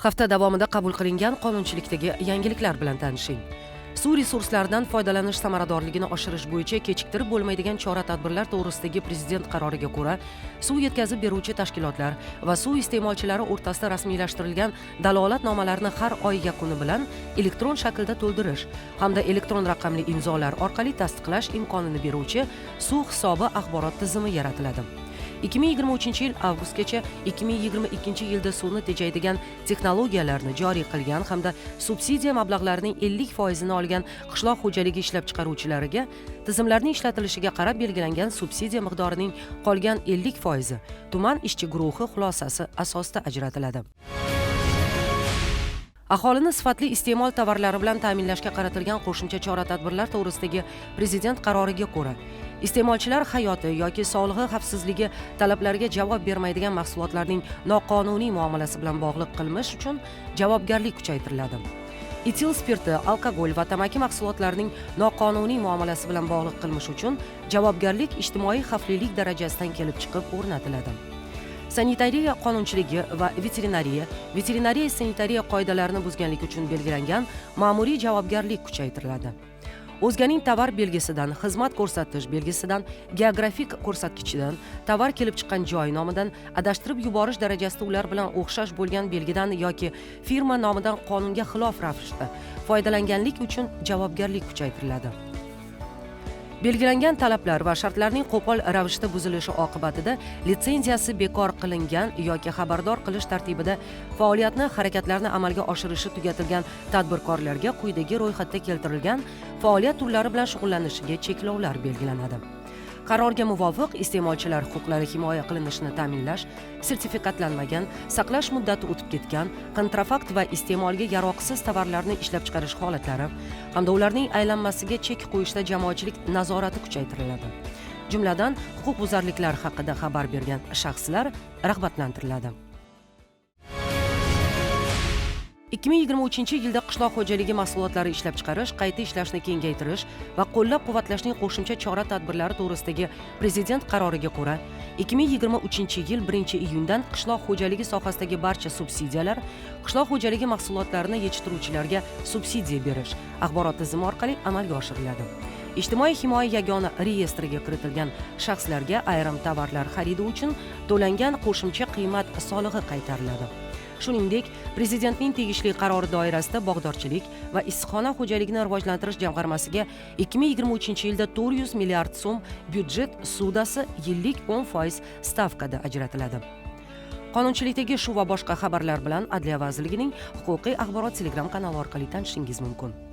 hafta davomida qabul qilingan qonunchilikdagi yangiliklar bilan tanishing. Suv resurslaridan foydalanish samaradorligini oshirish bo'yicha kechiktirib bo'lmaydigan chora tadbirlar to'g'risidagi prezident qaroriga ko'ra suv yetkazib beruvchi tashkilotlar va suv iste'molchilari o'rtasida rasmiylashtirilgan dalolatnomalarni har oy yakuni bilan elektron shaklda to'ldirish hamda elektron raqamli imzolar orqali tasdiqlash imkonini beruvchi suv hisobi axborot tizimi yaratiladi. 2023 yil avgustgacha 2022 yilda suvni tejaydigan texnologiyalarni joriy qilgan hamda subsidiya mablag'larining 50 foizini olgan qishloq xo'jaligi ishlab chiqaruvchilariga tizimlarning ishlatilishiga qarab belgilangan subsidiya miqdorining qolgan 50 foizi tuman ishchi guruhi xulosasi asosida ajratiladi. Aholini sifatli iste'mol tovarlari bilan ta'minlashga qaratilgan qo'shimcha chora tadbirlar to'g'risidagi prezident qaroriga ko'ra iste'molchilar hayoti yoki sog'lig'i xavfsizligi talablariga javob bermaydigan mahsulotlarning noqonuniy muomalasi bilan bog'liq qilmish uchun javobgarlik kuchaytiriladi. Etil spirti alkogol va tamaki mahsulotlarining noqonuniy muomalasi bilan bog'liq qilmish uchun javobgarlik ijtimoiy xavflilik darajasidan kelib chiqib o'rnatiladi. Sanitariya qonunchiligi va veterinariya veterinariya sanitariya qoidalarini buzganlik uchun belgilangan ma'muriy javobgarlik kuchaytiriladi. O'zganing tovar belgisidan xizmat ko'rsatish belgisidan geografik ko'rsatkichidan tovar kelib chiqqan joy nomidan adashtirib yuborish darajasida ular bilan o'xshash bo'lgan belgidan yoki firma nomidan qonunga xilof ravishda foydalanganlik uchun javobgarlik kuchaytiriladi. Belgilangan talablar va shartlarning qo'pol ravishda buzilishi oqibatida litsenziyasi bekor qilingan yoki xabardor qilish tartibida faoliyatni harakatlarni amalga oshirishi tugatilgan tadbirkorlarga quyidagi ro'yxatda keltirilgan faoliyat turlari bilan shug'ullanishiga cheklovlar belgilanadi. Qarorga muvofiq iste'molchilar huquqlari himoya qilinishini ta'minlash sertifikatlanmagan saqlash muddati o'tib ketgan kontrafakt va iste'molga yaroqsiz tovarlarni ishlab chiqarish holatlari hamda ularning aylanmasiga chek qo'yishda jamoatchilik nazorati kuchaytiriladi. Jumladan huquqbuzarliklar haqida xabar bergan shaxslar rag'batlantiriladi. 2023 yilda qishloq xo'jaligi mahsulotlari ishlab chiqarish qayta ishlashni kengaytirish va qo'llab quvvatlashning qo'shimcha chora tadbirlari to'g'risidagi prezident qaroriga ko'ra 2023 yil 1 iyundan qishloq xo'jaligi sohasidagi barcha subsidiyalar qishloq xo'jaligi mahsulotlarini yetishtiruvchilarga subsidiya berish axborot tizimi orqali amalga oshiriladi. Ijtimoiy himoya yagona reyestriga kiritilgan shaxslarga ayrim tovarlar xaridi uchun to'langan qo'shimcha qiymat solig'i qaytariladi. Shuningdek prezidentning tegishli qarori doirasida bog'dorchilik va issiqxona xo'jaligini rivojlantirish jamg'armasiga 2023 yilda 400 milliard so'm byudjet sudasi yillik 10 foiz stavkada ajratiladi. Qonunchilikdagi shu va boshqa xabarlar bilan adliya vazirligining huquqiy axborot telegram kanali orqali tanishishingiz mumkin.